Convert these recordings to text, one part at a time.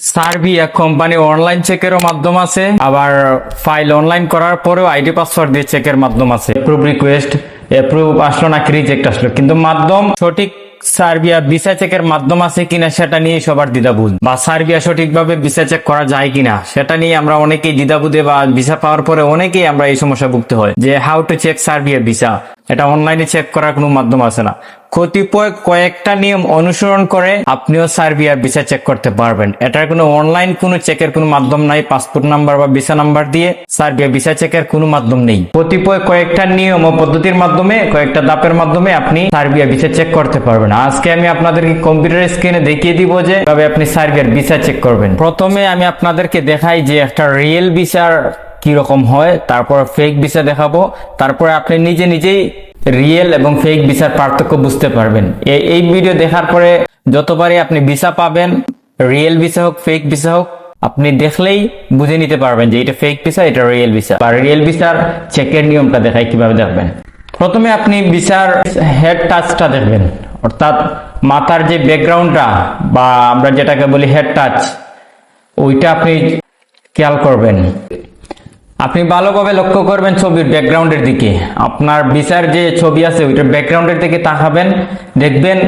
Serbia company online চেকেরও মাধ্যম আছে, আবার ফাইল অনলাইন করার পরেও আইডি পাসওয়ার্ড দিয়ে চেকের মাধ্যম আছে। অ্যাপ্রুভ রিকোয়েস্ট অ্যাপ্রুভ আসলো নাকি রিজেক্ট আসলো। কিন্তু মাধ্যম সঠিক সার্বিয়া ভিসা চেকের মাধ্যম আছে কিনা সেটা নিয়ে সবার দ্বিধাবোধ। বা সার্বিয়া সঠিকভাবে ভিসা চেক করা যায় কিনা, সেটা নিয়ে আমরা অনেকেই দ্বিধাবোধে বা ভিসা পাওয়ার পরে অনেকেই আমরা এই সমস্যা ভুগতে হয়, যে how to check Serbia visa এটা অনলাইনে চেক করার কোনো মাধ্যম আছে না। কতিপয় কয়েকটা নিয়ম অনুসরণ করে আপনিও সার্বিয়া ভিসা চেক করতে পারবেন। এটার কোনো অনলাইন কোনো চেকের কোনো মাধ্যম নাই পাসপোর্ট নাম্বার বা ভিসা নাম্বার দিয়ে সার্বিয়া ভিসা চেকের কোনো মাধ্যম নেই। কতিপয় কয়েকটা নিয়ম ও পদ্ধতির মাধ্যমে, কয়েকটা দাপের মাধ্যমে আপনি সার্বিয়া ভিসা চেক করতে পারবেন। আজকে আমি আপনাদেরকে কম্পিউটার স্ক্রিনে দেখিয়ে দিব যে কীভাবে আপনি সার্বিয়ার ভিসা চেক করবেন। প্রথমে আমি আপনাদেরকে দেখাই যে একটা রিয়েল ভিসার কি রকম হয়, তারপর ফেক ভিসা দেখাবো, তারপরে আপনি নিজে নিজেই রিয়েল এবং ফেক ভিসার পার্থক্য বুঝতে পারবেন। এই ভিডিও দেখার পরে যতবারই আপনি ভিসা পাবেন রিয়েল ভিসা হোক ফেক ভিসা হোক, আপনি দেখলেই বুঝে নিতে পারবেন যে এটা ফেক ভিসা এটা রিয়েল ভিসা বা রিয়েল ভিসার চেকের নিয়মটা দেখাই কীভাবে দেখবেন। প্রথমে আপনি ভিসার হেড টাচটা দেখবেন। অর্থাৎ মাথার যে ব্যাকগ্রাউন্ডটা বা আমরা যেটাকে বলি হেড টাচ ওইটা আপনি খেয়াল করবেন। আপনি ভালোভাবে লক্ষ্য করবেন ছবির ব্যাকগ্রাউন্ডের দিকে। আপনার বিচার যে ছবি আছে, ওইটার ব্যাকগ্রাউন্ডের দিকে তাকাবেন। দেখবেন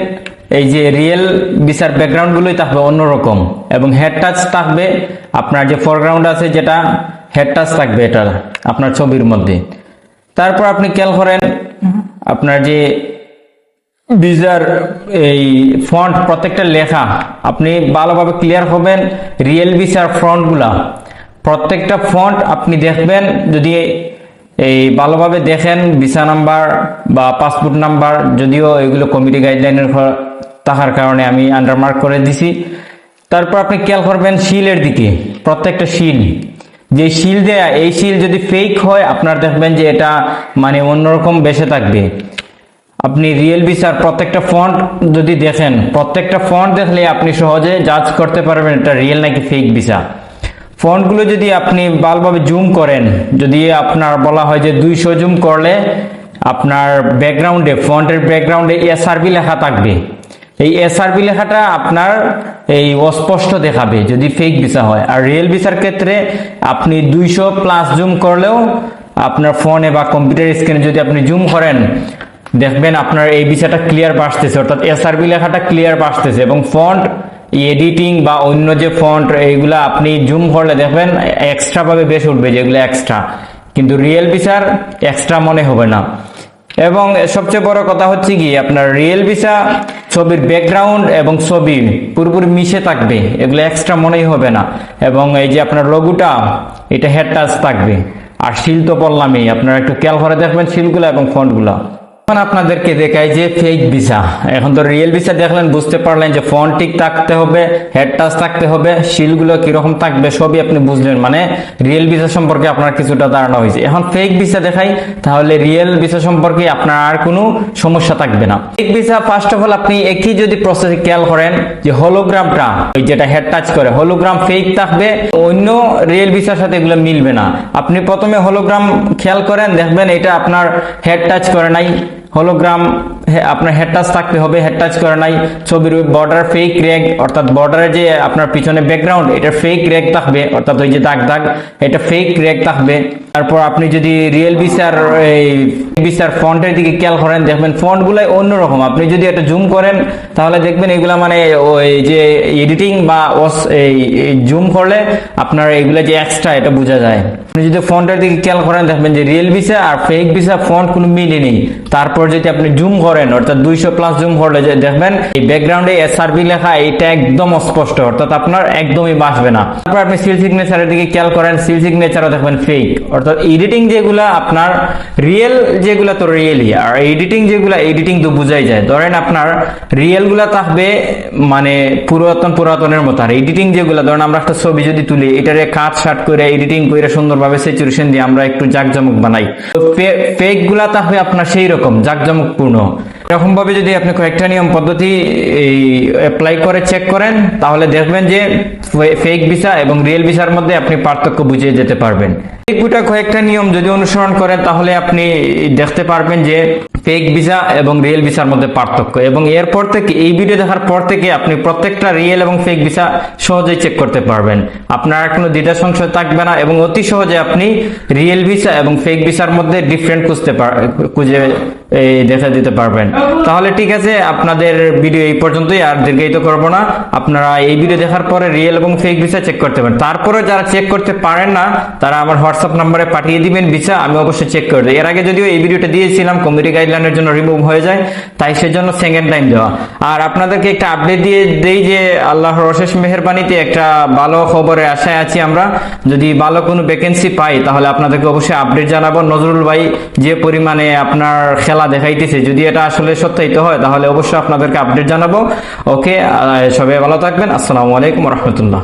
এই যে রিয়েল বিচার ব্যাকগ্রাউন্ডগুলোই থাকবে অন্যরকম এবং হেড টাচ থাকবে। আপনার যে ফরগ্রাউন্ড আছে যেটা হেড টাচ থাকবে এটা আপনার ছবির মধ্যে। তারপর আপনি খেয়াল করেন, আপনার যে ভিসার এই ফন্ট প্রত্যেকটা লেখা, আপনি ভালোভাবে ক্লিয়ার হবেন। রিয়েল ভিসার ফ্রন্টগুলা প্রত্যেকটা ফন্ট আপনি দেখবেন, যদি এই ভালোভাবে দেখেন ভিসা নাম্বার বা পাসপোর্ট নাম্বার যদিও এগুলো কমিটি গাইডলাইনের থাকার কারণে আমি আন্ডারমার্ক করে দিছি। তারপর আপনি খেয়াল করবেন শিলের দিকে, প্রত্যেকটা শিল। যে শিল দেয়া, এই শিল যদি ফেক হয়, আপনার দেখবেন যে এটা মানে অন্যরকম বেসে থাকবে। আপনি রিয়েল ভিসার প্রত্যেকটা ফন্ট যদি দেখেন, প্রত্যেকটা ফন্ট দেখলে আপনি সহজে জাজ করতে পারবেন এটা রিয়েল নাকি ফেক ভিসা ফন্টগুলো যদি আপনি ভালোভাবে জুম করেন, যদি আপনার বলা হয় যে দুইশো জুম করলে আপনার ব্যাকগ্রাউন্ডে, ফন্টের ব্যাকগ্রাউন্ডে এসআরবি লেখা থাকবে। এই এসআরবি লেখাটা আপনার এই অস্পষ্ট দেখাবে যদি ফেক ভিসা হয়। আর রিয়েল ভিসার ক্ষেত্রে আপনি দুইশো প্লাস জুম করলেও আপনার ফোনে বা কম্পিউটার স্ক্রিনে যদি আপনি জুম করেন, দেখবেন আপনার এই বিষয়টা ক্লিয়ার বাসতেছে অর্থাৎ এসআরবি লেখাটা ক্লিয়ার বাসতেছে এবং ফন্ট এডিটিং বা অন্য যে ফন্ট এইগুলা আপনি জুম করলে দেখবেন এক্সট্রা ভাবে বেশ উঠবে যেগুলো এক্সট্রা কিন্তু রিয়েল ভিসার এক্সট্রা মনে হবে না। এবং সবচেয়ে বড় কথা হচ্ছে কি, আপনার রিয়েল ভিসা ছবির ব্যাকগ্রাউন্ড এবং ছবি পুরোপুরি মিশে থাকবে, এগুলো এক্সট্রা মনেই হবে না। এবং এই যে আপনার লঘুটা এটা হেড টাচ থাকবে। আর শিল তো বললামই আপনারা একটু খেয়াল করে দেখবেন শিলগুলো এবং ফন্টগুলো এখন আপনাদেরকে দেখাই যে ফেক ভিসা এখন তো রিয়েল ভিসা দেখলেন, বুঝতে পারলেন যে ফোন ঠিক থাকতে হবে হেড টাচ থাকতে হবে শিলগুলো কীরকম থাকবে, সবই আপনি বুঝলেন। মানে রিয়েল ভিসা সম্পর্কে আপনার কিছুটা ধারণা হয়েছে। এখন ফেক ভিসা দেখাই, তাহলে রিয়েল ভিসা সম্পর্কে আপনার আর কোনো সমস্যা থাকবে না। Fake visa first of all আপনি একই যদি প্রসেস খেয়াল করেন যে হলোগ্রামটা ওই যেটা হেড টাচ করে হলোগ্রাম ফেক থাকবে অন্য রিয়েল ভিসার সাথে এগুলো মিলবে না। আপনি প্রথমে হলোগ্রাম খেয়াল করেন, দেখবেন এটা আপনার হেড টাচ করে নাই। হলোগ্রাম আপনার হেড টাচ থাকতে হবে হেড টাচ করে নাই ছবির বর্ডার ফেক র্যাগ অর্থাৎ বর্ডারে যে আপনার পিছনে ব্যাকগ্রাউন্ড এটা ফেক র্যাগ থাকবে, অর্থাৎ ওই যে দাগ দাগ, এটা ফেক র্যাগ থাকবে। তারপর আপনি যদি রিয়েল বিসার এই বিসার ফন্টের দিকে খেয়াল করেন, দেখবেন ফন্ট গুলাই অন্যরকম। আপনি যদি এটা জুম করেন, তাহলে দেখবেন এগুলা মানে ওই যে এডিটিং বা এই জুম করলে আপনার এগুলা যে এক্সট্রা এটা বোঝা যায়। আপনি যদি ফন্টের দিকে খেয়াল করেন, দেখবেন যে রিয়েল ভিসা আর ফেক ভিসা ফন্ট কোনো মিলে নেই। তারপর যদি আপনি জুম করেন, অর্থাৎ দুইশো প্লাস জুম করলে যে, দেখবেন এই ব্যাকগ্রাউন্ডে এসআরবি লেখা এটা একদম অস্পষ্ট, অর্থাৎ আপনার একদমই বাসবে না। তারপর আপনি সিল সিগনেচারের দিকে খেয়াল করেন সিল সিগনেচারও দেখবেন ফেক অর্থাৎ এডিটিং যেগুলা আপনার রিয়েল যেগুলা তো রিয়েলই আর এডিটিং যেগুলা এডিটিং তো বুঝাই যায়। ধরেন আপনার রিয়েলগুলা থাকবে মানে পুরাতন পুরাতনের মতো, আর এডিটিং যেগুলা, ধরেন আমরা একটা ছবি যদি তুলি, এটারে কাট শার্ট করে এডিটিং করে সুন্দরভাবে স্যাচুরেশন দিয়ে আমরা একটু জাকজমক বানাই। ফেকগুলা থাকবে আপনার সেই রকম জাকজমকপূর্ণ। এরকম ভাবে যদি আপনি কয়েকটা নিয়ম পদ্ধতি এই অ্যাপ্লাই করে চেক করেন, তাহলে দেখবেন যে ফেক ভিসা এবং রিয়েল ভিসার মধ্যে আপনি পার্থক্য বুঝে যেতে পারবেন। এই গোটা কয়েকটা নিয়ম যদি অনুসরণ করেন, তাহলে আপনি দেখতে পারবেন যে ফেক ভিসা এবং রিয়েল ভিসার মধ্যে পার্থক্য। এবং এরপর থেকে এই ভিডিও দেখার পর থেকে আপনি প্রত্যেকটা রিয়েল এবং ফেক ভিসা সহজেই চেক করতে পারবেন। আপনার আর কোনো দ্বিধা সংশয় থাকবে না এবং অতি সহজে আপনি রিয়েল ভিসা এবং ফেক ভিসার মধ্যে ডিফারেন্ট খুঁজতে খুঁজে দেখা দিতে পারবেন। তাহলে ঠিক আছে, আপনাদের ভিডিও এই পর্যন্তই, আর দীর্ঘায়িত করব না। আপনারা এই ভিডিও দেখার পরে রিয়েল এবং ফেক ভিসা চেক করতে পারেন। তারপরে যারা চেক করতে পারেন না, তারা আমার হোয়াটসঅ্যাপ নাম্বারে পাঠিয়ে দিবেন ভিসা আমি অবশ্যই চেক করে দিই এর আগে যদিও এই ভিডিওটা দিয়েছিলাম কমিটি গাইডলাইনের জন্য রিমুভ হয়ে যায়, তাই সেজন্য সেকেন্ড টাইম দেওয়া। আর আপনাদেরকে একটা আপডেট দিয়ে দেই যে, আল্লাহর অশেষ মেহরবানিতে একটা ভালো খবরে আশায় আছি আমরা। যদি ভালো কোনো ভ্যাকেন্সি পাই, তাহলে আপনাদেরকে অবশ্যই আপডেট জানাব। নজরুল ভাই যে পরিমাণে আপনার খেলা দেখাইতেছে, যদি এটা আসলে সত্যায়িত হয়, তাহলে অবশ্যই আপনাদেরকে আপডেট জানাব। ওকে সবাই ভালো থাকবেন। আসসালামু আলাইকুম রহমতুল্লাহ।